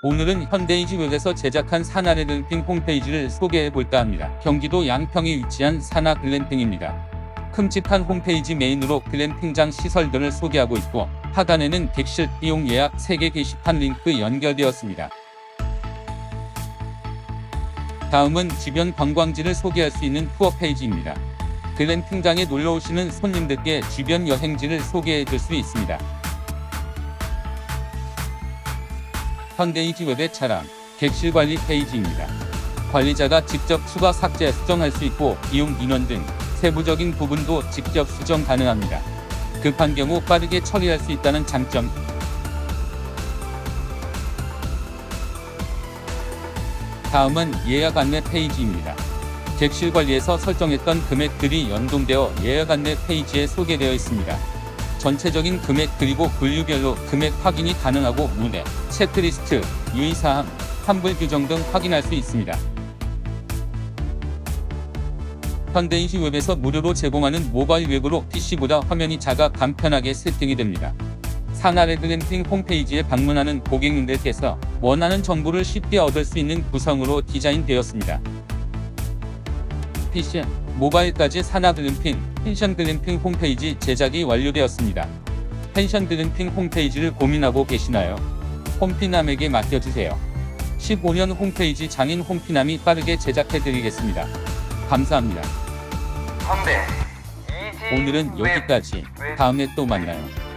오늘은 현대이지웹에서 제작한 사나 글램핑 홈페이지를 소개해 볼까 합니다. 경기도 양평에 위치한 사나 글램핑입니다. 큼직한 홈페이지 메인으로 글램핑장 시설들을 소개하고 있고 하단에는 객실 비용 예약 3개 게시판 링크 연결되었습니다. 다음은 주변 관광지를 소개할 수 있는 투어 페이지입니다. 글램핑장에 놀러 오시는 손님들께 주변 여행지를 소개해 줄 수 있습니다. 현대이지 웹의 차량, 객실 관리 페이지입니다. 관리자가 직접 추가 삭제 수정할 수 있고 비용 인원 등 세부적인 부분도 직접 수정 가능합니다. 급한 경우 빠르게 처리할 수 있다는 장점. 다음은 예약 안내 페이지입니다. 객실 관리에서 설정했던 금액들이 연동되어 예약 안내 페이지에 소개되어 있습니다. 전체적인 금액 그리고 분류별로 금액 확인이 가능하고 문의, 체크리스트, 유의사항, 환불 규정 등 확인할 수 있습니다. 현대인시 웹에서 무료로 제공하는 모바일 웹으로 PC보다 화면이 작아 간편하게 세팅이 됩니다. 사나레 글램핑 홈페이지에 방문하는 고객님들께서 원하는 정보를 쉽게 얻을 수 있는 구성으로 디자인되었습니다. PC, 모바일까지 사나 글램핑, 펜션 글램핑 홈페이지 제작이 완료되었습니다. 펜션 글램핑 홈페이지를 고민하고 계시나요? 홈피남에게 맡겨주세요. 15년 홈페이지 장인 홈피남이 빠르게 제작해드리겠습니다. 감사합니다. 오늘은 여기까지. 다음에 또 만나요.